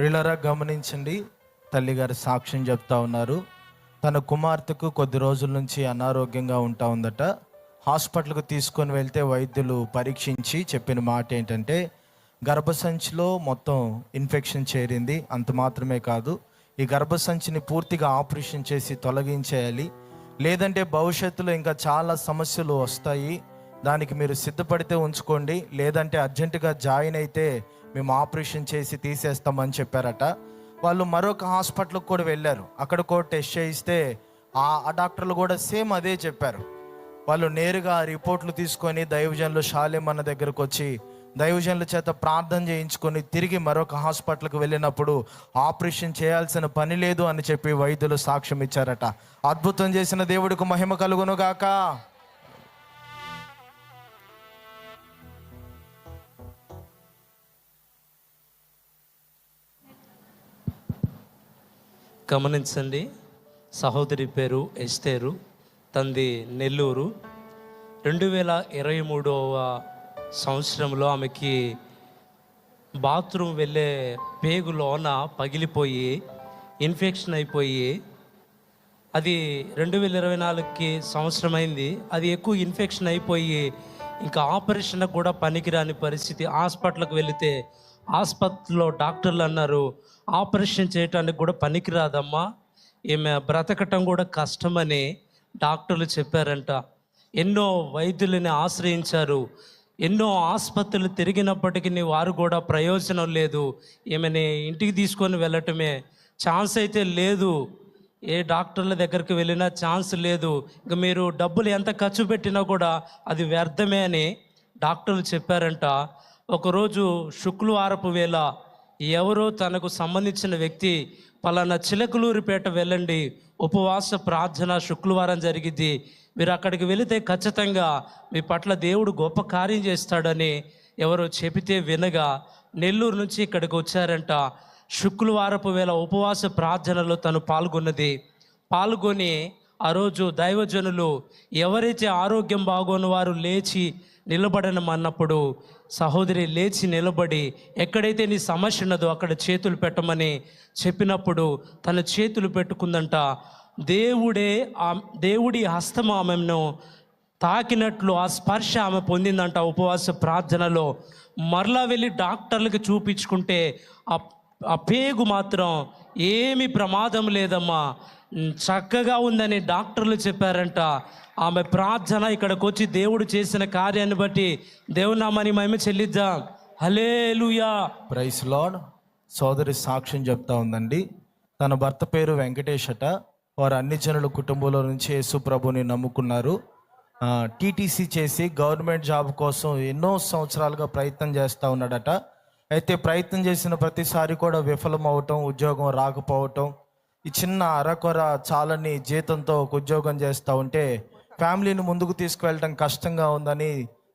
ప్రిలరా గమనించండి తల్లిగారు సాక్ష్యం చెప్తా ఉన్నారు. తన కుమార్తెకు కొద్ది రోజుల నుంచి అనారోగ్యంగా ఉంటా ఉందట. హాస్పిటల్కు తీసుకొని వెళ్తే వైద్యులు పరీక్షించి చెప్పిన మాట ఏంటంటే గర్భసంచిలో మొత్తం ఇన్ఫెక్షన్ చేరింది అంత మాత్రమే కాదు. ఈ గర్భసంచిని పూర్తిగా ఆపరేషన్ చేసి తొలగించేయాలి. లేదంటే భవిష్యత్తులో ఇంకా చాలా సమస్యలు వస్తాయి. దానికి మీరు సిద్ధపడితే ఉంచుకోండి. లేదంటే అర్జెంటుగా జాయిన్ అయితే మేము ఆపరేషన్ చేసి తీసేస్తామని చెప్పారట. వాళ్ళు మరొక హాస్పిటల్కి కూడా వెళ్ళారు. అక్కడ కూడా టెస్ట్ చేయిస్తే ఆ ఆ డాక్టర్లు కూడా సేమ్ అదే చెప్పారు. వాళ్ళు నేరుగా ఆ రిపోర్ట్లు తీసుకొని దైవజనులు షాలేమన్న దగ్గరకు వచ్చి దైవజనుల చేత ప్రార్థన చేయించుకొని తిరిగి మరొక హాస్పిటల్కి వెళ్ళినప్పుడు ఆపరేషన్ చేయాల్సిన పని లేదు అని చెప్పి వైద్యులు సాక్ష్యం ఇచ్చారట. అద్భుతం చేసిన దేవుడికి మహిమ కలుగును గాక గమనించండి. సహోదరి పేరు ఎస్తేరు తంది నెల్లూరు. రెండు వేల ఇరవై మూడవ సంవత్సరంలో ఆమెకి బాత్రూమ్ వెళ్ళే పేగులోన పగిలిపోయి ఇన్ఫెక్షన్ అయిపోయి అది రెండు వేల ఇరవై నాలుగుకి సంవత్సరం అయింది అది ఎక్కువ ఇన్ఫెక్షన్ అయిపోయి ఇంకా ఆపరేషన్ కూడా పనికిరాని పరిస్థితి. హాస్పిటల్కి వెళితే ఆసుపత్రిలో డాక్టర్లు అన్నారు ఆపరేషన్ చేయటానికి కూడా పనికిరాదమ్మా. ఈమె బ్రతకటం కూడా కష్టమని డాక్టర్లు చెప్పారంట. ఎన్నో వైద్యులని ఆశ్రయించారు. ఎన్నో ఆసుపత్రులు తిరిగినప్పటికీ వారు కూడా ప్రయోజనం లేదు. ఈమెని ఇంటికి తీసుకొని వెళ్ళటమే ఛాన్స్ అయితే లేదు. ఏ డాక్టర్ల దగ్గరికి వెళ్ళినా ఛాన్స్ లేదు. ఇక మీరు డబ్బులు ఎంత ఖర్చు పెట్టినా కూడా అది వ్యర్థమే అని డాక్టర్లు చెప్పారంట. ఒకరోజు శుక్లవారపు వేళ ఎవరో తనకు సంబంధించిన వ్యక్తి పలానా చిలకలూరిపేట వెళ్ళండి ఉపవాస ప్రార్థన శుక్రవారం జరిగింది మీరు అక్కడికి వెళితే ఖచ్చితంగా మీ పట్ల దేవుడు గొప్ప కార్యం చేస్తాడని ఎవరో చెబితే వినగా నెల్లూరు నుంచి ఇక్కడికి వచ్చారంట. శుక్రవారపు వేళ ఉపవాస ప్రార్థనలో తను పాల్గొన్నది. పాల్గొని ఆ రోజు దైవజనులు ఎవరైతే ఆరోగ్యం బాగోని వారు లేచి నిలబడనమన్నప్పుడు సహోదరి లేచి నిలబడి ఎక్కడైతే నీ సమస్య ఉన్నదో అక్కడ చేతులు పెట్టమని చెప్పినప్పుడు తన చేతులు పెట్టుకుందంట. దేవుడే ఆ దేవుడి హస్తం ఆమెను తాకినట్లు ఆ స్పర్శ ఆమె పొందిందంట ఉపవాస ప్రార్థనలో. మరలా వెళ్ళి డాక్టర్లకు చూపించుకుంటే ఆ ఆ పేగు మాత్రం ఏమి ప్రమాదం లేదమ్మా. చక్కగా ఉందని డాక్టర్లు చెప్పారంట. ఆమె ప్రార్థన ఇక్కడికి వచ్చి దేవుడు చేసిన కార్యాన్ని బట్టి దేవునామని మేము చెల్లిద్దాం. Hallelujah praise Lord. సోదరి సాక్ష్యం చెప్తా ఉందండి. తన భర్త పేరు వెంకటేష్ అట. వారు అన్ని జనుల కుటుంబంలో నుంచి యేసు ప్రభుని నమ్ముకున్నారు. టీటీసీ చేసి గవర్నమెంట్ జాబ్ కోసం ఎన్నో సంవత్సరాలుగా ప్రయత్నం చేస్తూ ఉన్నాడట. అయితే ప్రయత్నం చేసిన ప్రతిసారి కూడా విఫలం అవటం ఉద్యోగం రాకపోవటం ఈ చిన్న అరకొర చాలని జీతంతో ఒక ఉద్యోగం చేస్తూ ఉంటే ఫ్యామిలీని ముందుకు తీసుకువెళ్ళడం కష్టంగా ఉందని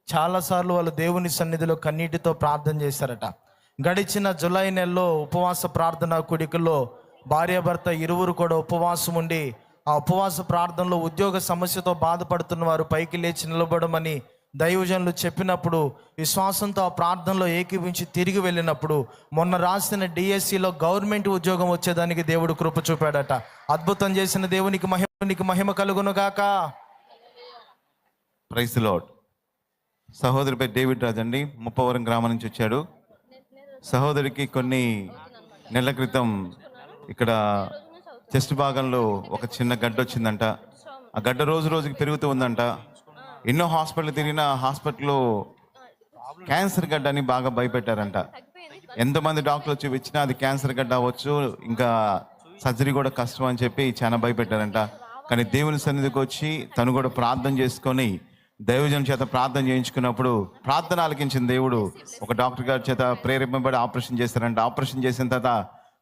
చాలాసార్లు వాళ్ళు దేవుని సన్నిధిలో కన్నీటితో ప్రార్థన చేశారట. గడిచిన జులై నెలలో ఉపవాస ప్రార్థన కుడికల్లో భార్యాభర్త ఇరువురు కూడా ఉపవాసం ఉండి ఆ ఉపవాస ప్రార్థనలో ఉద్యోగ సమస్యతో బాధపడుతున్న వారు పైకి లేచి నిలబడమని దైవజనులు చెప్పినప్పుడు విశ్వాసంతో ఆ ప్రార్థనలో ఏకీపించి తిరిగి వెళ్ళినప్పుడు మొన్న రాసిన డిఎస్సిలో గవర్నమెంట్ ఉద్యోగం వచ్చేదానికి దేవుడు కృప చూపాడట. అద్భుతం చేసిన దేవునికి మహిమనికి మహిమ కలుగునుగాక ప్రైస్ లాడ్ సహోదరి పేరు డేవిడ్ రాజ్ అండి. ముప్పవరం గ్రామం నుంచి వచ్చాడు. సహోదరికి కొన్ని నెలల క్రితం ఇక్కడ చెస్ట్ భాగంలో ఒక చిన్న గడ్డ వచ్చిందంట. ఆ గడ్డ రోజు రోజుకి పెరుగుతూ ఉందంట. ఎన్నో హాస్పిటల్ తిరిగిన హాస్పిటల్లో క్యాన్సర్ గడ్డ అని బాగా భయపెట్టారంట. ఎంతమంది డాక్టర్లు చూపించినా అది క్యాన్సర్ గడ్డ అవ్వచ్చు ఇంకా సర్జరీ కూడా కష్టం అని చెప్పి చాలా భయపెట్టారంట. కానీ దేవుని సన్నిధికి వచ్చి తను కూడా ప్రార్థన చేసుకొని దైవజనం చేత ప్రార్థన చేయించుకున్నప్పుడు ప్రార్థన ఆలకించిన దేవుడు ఒక డాక్టర్ గారి చేత ప్రేరేపింపబడి ఆపరేషన్ చేశారంట. ఆపరేషన్ చేసిన తర్వాత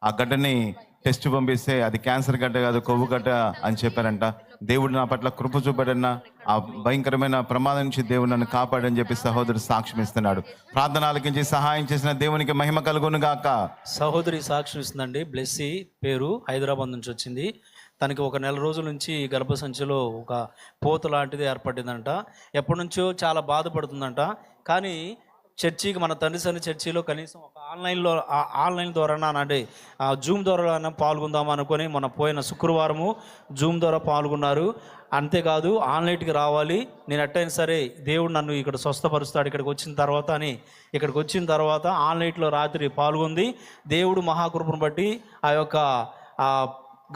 ఆ గడ్డని టెస్ట్ పంపిస్తే అది క్యాన్సర్ గడ్డ కాదు కొవ్వు గడ్డ అని చెప్పారంట. దేవుడు నా పట్ల కృప చూపాడన్న ఆ భయంకరమైన ప్రమాదం నుంచి దేవుడు నన్ను కాపాడని చెప్పి సహోదరు సాక్ష్యం ఇస్తున్నాడు. ప్రార్థన ఆలకించి సహాయం చేసిన దేవునికి మహిమ కలుగును గాక. సహోదరి సాక్ష్యం ఇస్తుందండి. బ్లెస్సీ పేరు హైదరాబాద్ నుంచి వచ్చింది. తనకి ఒక నెల రోజుల నుంచి గర్భసంచిలో ఒక పోత లాంటిది ఏర్పడిందంట. ఎప్పటి నుంచో చాలా బాధపడుతుందంట. కానీ చర్చికి మన తండ్రి సన్ని చర్చిలో కనీసం ఒక ఆన్లైన్లో ఆన్లైన్ ద్వారా అంటే ఆ జూమ్ ద్వారా పాల్గొందాం అనుకొని మన పోయిన శుక్రవారము జూమ్ ద్వారా పాల్గొన్నారు. అంతేకాదు ఆన్లైన్కి రావాలి. నేను ఎట్టయినా సరే దేవుడు నన్ను ఇక్కడ స్వస్థపరుస్తాడు ఇక్కడికి వచ్చిన తర్వాత అని ఇక్కడికి వచ్చిన తర్వాత ఆన్లైన్లో రాత్రి పాల్గొంది. దేవుడు మహాకృపను బట్టి ఆ యొక్క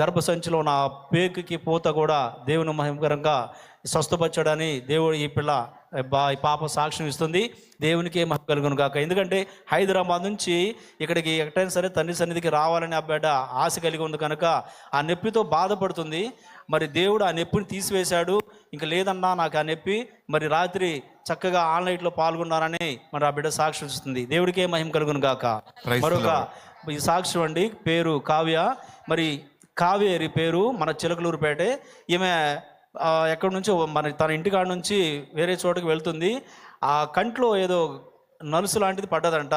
గర్భసంచిలో ఉన్న ఆ పేగుకి పూత కూడా దేవుని మహిమకరంగా స్వస్థపరచడని దేవుడు ఈ పిల్ల బా ఈ పాప సాక్ష్యం ఇస్తుంది. దేవునికి మహిమ కలుగును గాక. ఎందుకంటే హైదరాబాద్ నుంచి ఇక్కడికి ఎక్కడైనా సరే తండ్రి సన్నిధికి రావాలని ఆ బిడ్డ ఆశ కలిగి ఉంది కనుక ఆ నొప్పితో బాధపడుతుంది. మరి దేవుడు ఆ నొప్పిని తీసివేశాడు. ఇంకా లేదన్నా నాకు ఆ నొప్పి మరి రాత్రి చక్కగా ఆన్లైన్లో పాల్గొన్నారని మరి ఆ బిడ్డ సాక్ష్యం ఇస్తుంది. దేవుడికే మహిమ కలుగును గాక. The మరొక ఈ సాక్ష్యం అండి పేరు కావ్య. మరి కావేరి పేరు మన చిలకలూరుపేటే ఈమె ఎక్కడి నుంచో మన తన ఇంటికాడ నుంచి వేరే చోటకి వెళ్తుంది. ఆ కంట్లో ఏదో నలుసు లాంటిది పడ్డదంట.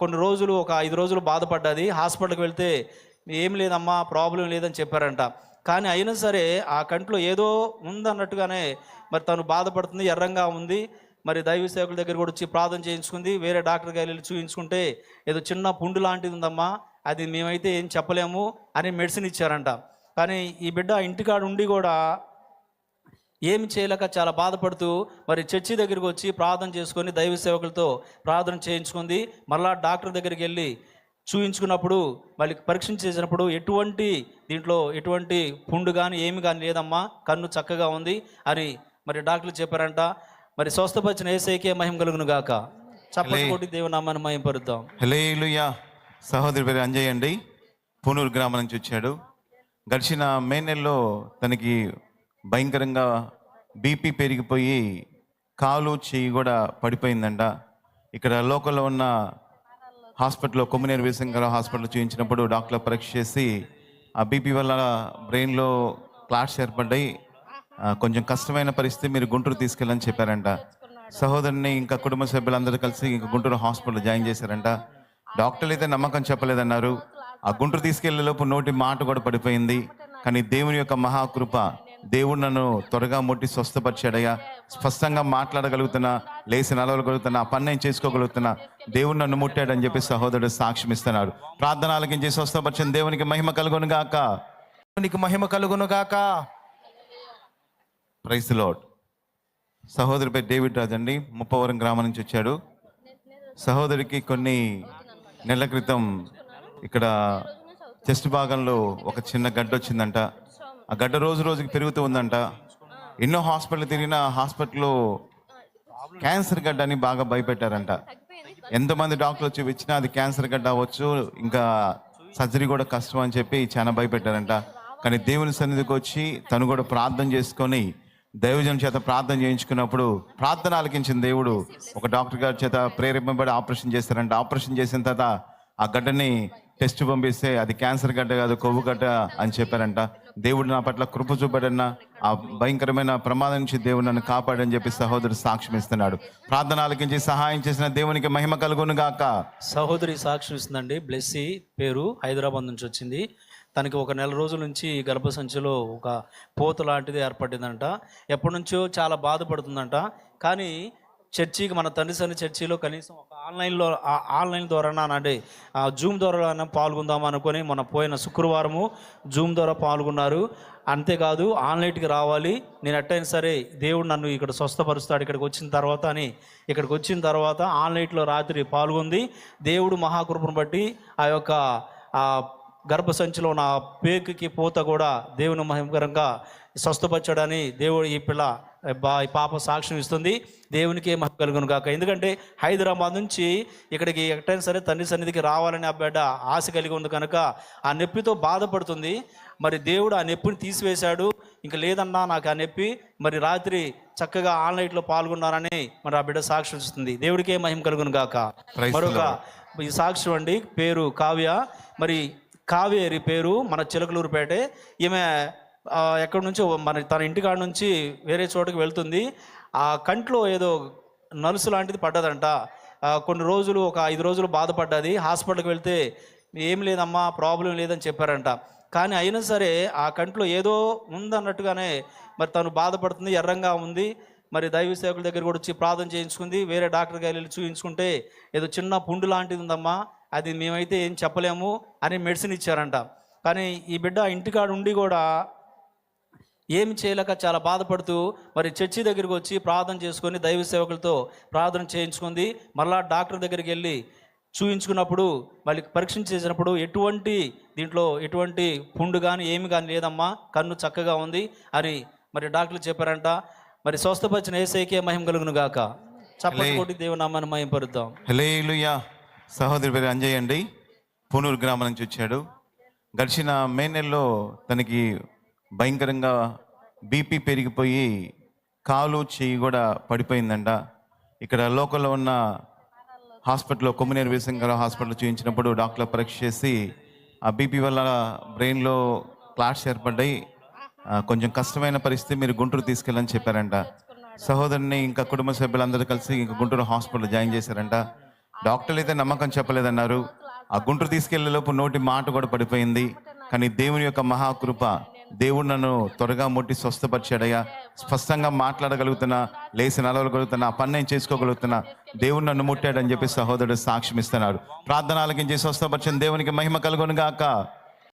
కొన్ని రోజులు ఒక ఐదు రోజులు బాధపడ్డది. హాస్పిటల్కి వెళ్తే ఏం లేదమ్మా ప్రాబ్లం లేదని చెప్పారంట. కానీ అయినా సరే ఆ కంట్లో ఏదో ఉందన్నట్టుగానే మరి తను బాధపడుతుంది ఎర్రంగా ఉంది. మరి దైవ సేవకుల దగ్గర కూడా వచ్చి ప్రార్థన చేయించుకుంది. వేరే డాక్టర్ గారు వెళ్ళి చూపించుకుంటే ఏదో చిన్న పుండు లాంటిది ఉందమ్మా. అది మేమైతే ఏం చెప్పలేము అని మెడిసిన్ ఇచ్చారంట. కానీ ఈ బిడ్డ ఇంటికాడ ఉండి కూడా ఏమి చేయలేక చాలా బాధపడుతూ మరి చర్చి దగ్గరికి వచ్చి ప్రార్థన చేసుకొని దైవ సేవకులతో ప్రార్థన చేయించుకుంది. మరలా డాక్టర్ దగ్గరికి వెళ్ళి చూయించుకున్నప్పుడు మళ్ళీ పరీక్ష చేసినప్పుడు ఎటువంటి దీంట్లో ఎటువంటి పుండు కానీ ఏమి కానీ లేదమ్మా కన్ను చక్కగా ఉంది అని మరి డాక్టర్లు చెప్పారంట. మరి స్వస్థపరిచిన ఏసైకే మహిమ కలుగును గాక. చప్పటి కొట్టి దేవునామాన్ని మహిమ పరుద్దాం హలేలుయా సహోదరి పేరు అంజయ్ అండి. పూనూరు గ్రామం నుంచి వచ్చాడు. గడిచిన మే నెలలో తనకి భయంకరంగా బీపీ పెరిగిపోయి కాలు చెయ్యి కూడా పడిపోయిందంట. ఇక్కడ లోకల్లో ఉన్న హాస్పిటల్లో కొమ్మినేరు వీరశంకర హాస్పిటల్ చూపించినప్పుడు డాక్టర్ పరీక్ష చేసి ఆ బీపీ వల్ల బ్రెయిన్లో క్లాట్స్ ఏర్పడ్డాయి. కొంచెం కష్టమైన పరిస్థితి మీరు గుంటూరు తీసుకెళ్ళని చెప్పారంట. సహోదరుని ఇంకా కుటుంబ సభ్యులందరూ కలిసి ఇంకా గుంటూరు హాస్పిటల్ జాయిన్ చేశారంట. డాక్టర్లు అయితే నమ్మకం చెప్పలేదన్నారు. ఆ గుంటూరు తీసుకెళ్ళేలోపు నోటి మాట కూడా పడిపోయింది. కానీ దేవుని యొక్క మహాకృప దేవుడు నన్ను త్వరగా ముట్టి స్వస్థపరిచాడయ్యా. స్పష్టంగా మాట్లాడగలుగుతున్నా లేచి నడవగలుగుతున్నా పని నేను చేసుకోగలుగుతున్నా దేవుడు నన్ను ముట్టాడని చెప్పి సహోదరుడు సాక్ష్యం ఇస్తున్నాడు. ప్రార్థన ఆలకించి స్వస్థపరిచిన దేవునికి మహిమ కలుగును గాక. దేవునికి మహిమ కలుగును గాక. ప్రైస్ లాడ్ సహోదరి పేరు డేవిడ్ రాజండి అండి. ముప్పవరం గ్రామం నుంచి వచ్చాడు. సహోదరికి కొన్ని నెల క్రితం ఇక్కడ చెస్ట్ భాగంలో ఒక చిన్న గడ్డ వచ్చిందంట. ఆ గడ్డ రోజు రోజుకి పెరుగుతూ ఉందంట. ఎన్నో హాస్పిటల్ తిరిగిన హాస్పిటల్లో క్యాన్సర్ గడ్డ అని బాగా భయపెట్టారంట. ఎంతమంది డాక్టర్లు వచ్చి వచ్చినా అది క్యాన్సర్ గడ్డ అవ్వచ్చు ఇంకా సర్జరీ కూడా కష్టం అని చెప్పి చాలా భయపెట్టారంట. కానీ దేవుని సన్నిధికి వచ్చి తను కూడా ప్రార్థన చేసుకొని దైవజనం చేత ప్రార్థన చేయించుకున్నప్పుడు ప్రార్థన ఆలకించిన దేవుడు ఒక డాక్టర్ గారి చేత ప్రేరేపింపబడి ఆపరేషన్ చేస్తారంట ఆపరేషన్ చేసిన తర్వాత ఆ గడ్డని టెస్ట్ పంపిస్తే అది క్యాన్సర్ గడ్డ కాదు కొవ్వు గడ్డ అని చెప్పారంట. దేవుడు నా పట్ల కృప చూపడన్న ఆ భయంకరమైన ప్రమాదం నుంచి దేవుడు నన్ను కాపాడని చెప్పి సహోదరుడు సాక్ష్యం ఇస్తున్నాడు. ప్రార్థన ఆలకించి సహాయం చేసిన దేవునికి మహిమ కలుగును గాక. సహోదరి సాక్ష్యం ఇస్తుందండి. బ్లెస్సీ పేరు హైదరాబాద్ నుంచి వచ్చింది. తనకి ఒక నెల రోజుల నుంచి గర్భసంచిలో ఒక పోత లాంటిది ఏర్పడిందంట. ఎప్పటి నుంచో చాలా బాధపడుతుందంట. కానీ చర్చికి మన తండ్రి సన్ని చర్చిలో కనీసం ఒక ఆన్లైన్లో ఆన్లైన్ ద్వారా అంటే జూమ్ ద్వారా పాల్గొందాం అనుకొని మన పోయిన శుక్రవారము జూమ్ ద్వారా పాల్గొన్నారు. అంతేకాదు ఆన్లైన్కి రావాలి. నేను ఎట్టయినా సరే దేవుడు నన్ను ఇక్కడ స్వస్థపరుస్తాడు ఇక్కడికి వచ్చిన తర్వాత అని ఇక్కడికి వచ్చిన తర్వాత ఆన్లైన్లో రాత్రి పాల్గొంది. దేవుడు మహాకృపను బట్టి ఆ యొక్క గర్భసంచిలో ఉన్న ఆ పేగుకి పూత కూడా దేవుని మహిమకరంగా స్వస్థపరచడని దేవుడు ఈ పిల్ల బా ఈ పాప సాక్ష్యం ఇస్తుంది. దేవునికి మహిమ కలుగును గాక. ఎందుకంటే హైదరాబాద్ నుంచి ఇక్కడికి ఎక్కడైనా సరే తండ్రి సన్నిధికి రావాలని ఆ బిడ్డ ఆశ కలిగి ఉంది కనుక ఆ నొప్పితో బాధపడుతుంది. మరి దేవుడు ఆ నొప్పిని తీసివేశాడు. ఇంకా లేదన్నా నాకు ఆ నొప్పి మరి రాత్రి చక్కగా ఆన్లైన్లో పాల్గొన్నారని మరి ఆ బిడ్డ సాక్ష్యం ఇస్తుంది. దేవుడికే మహిమ కలుగును గాక. the మరొక ఈ సాక్ష్యం అండి పేరు కావ్య. మరి కావేరి పేరు మన చిలకలూరుపేటే. ఈమె ఎక్కడి నుంచో మన తన ఇంటికాడ నుంచి వేరే చోటకి వెళ్తుంది. ఆ కంట్లో ఏదో నలుసు లాంటిది పడ్డదంట. కొన్ని రోజులు ఒక ఐదు రోజులు బాధపడ్డది. హాస్పిటల్కి వెళ్తే ఏం లేదమ్మా ప్రాబ్లం లేదని చెప్పారంట. కానీ అయినా సరే ఆ కంట్లో ఏదో ఉందన్నట్టుగానే మరి తను బాధపడుతుంది ఎర్రంగా ఉంది. మరి దైవ సేవకుల దగ్గర కూడా వచ్చి ప్రార్థన చేయించుకుంది. వేరే డాక్టర్ గారు వెళ్ళి చూపించుకుంటే ఏదో చిన్న పుండు లాంటిది ఉందమ్మా. అది మేమైతే ఏం చెప్పలేము. అని మెడిసిన్ ఇచ్చారంట. కానీ ఈ బిడ్డ ఇంటికాడ ఉండి కూడా ఏమి చేయలేక చాలా బాధపడుతూ మరి చర్చి దగ్గరికి వచ్చి ప్రార్థన చేసుకొని దైవ సేవకులతో ప్రార్థన చేయించుకుంది. మరలా డాక్టర్ దగ్గరికి వెళ్ళి చూయించుకున్నప్పుడు మళ్ళీ పరీక్ష చేసినప్పుడు ఎటువంటి దీంట్లో ఎటువంటి పుండు కానీ ఏమి కానీ లేదమ్మా. కన్ను చక్కగా ఉంది అని మరి డాక్టర్లు చెప్పారంట. మరి స్వస్థపరిచిన ఏసైకే మహిమ కలుగును గాక. చప్పటి కొట్టి దేవునామాన్ని మహిమ పరుద్దాం హలేలుయా సహోదరి పేరు అంజయ్ అండి. పూనూరు గ్రామం నుంచి వచ్చాడు. గడిచిన మే నెలలో తనకి భయంకరంగా బీపీ పెరిగిపోయి కాలు చెయ్యి కూడా పడిపోయిందంట. ఇక్కడ లోకల్లో ఉన్న హాస్పిటల్లో కొమ్మినేరు వీసంకర హాస్పిటల్ చూపించినప్పుడు డాక్టర్ పరీక్ష చేసి ఆ బీపీ వల్ల బ్రెయిన్లో క్లాట్స్ ఏర్పడ్డాయి. కొంచెం కష్టమైన పరిస్థితి మీరు గుంటూరు తీసుకెళ్ళని చెప్పారంట. సహోదరుని ఇంకా కుటుంబ సభ్యులందరూ కలిసి ఇంకా గుంటూరు హాస్పిటల్ జాయిన్ చేశారంట. డాక్టర్లు అయితే నమ్మకం చెప్పలేదన్నారు. ఆ గుంటూరు తీసుకెళ్ళేలోపు నోటి మాట కూడా పడిపోయింది. కానీ దేవుని యొక్క మహాకృప దేవుడు నన్ను త్వరగా ముట్టి స్వస్థపరిచాడయ్యా. స్పష్టంగా మాట్లాడగలుగుతున్నా లేచి నడవగలుగుతున్నా పని నేను చేసుకోగలుగుతున్నా. దేవుడు నన్ను ముట్టాడని చెప్పి సహోదరుడు సాక్ష్యం ఇస్తున్నాడు ప్రార్థన ఆలకించి స్వస్థపరిచిన దేవునికి మహిమ కలుగును గాక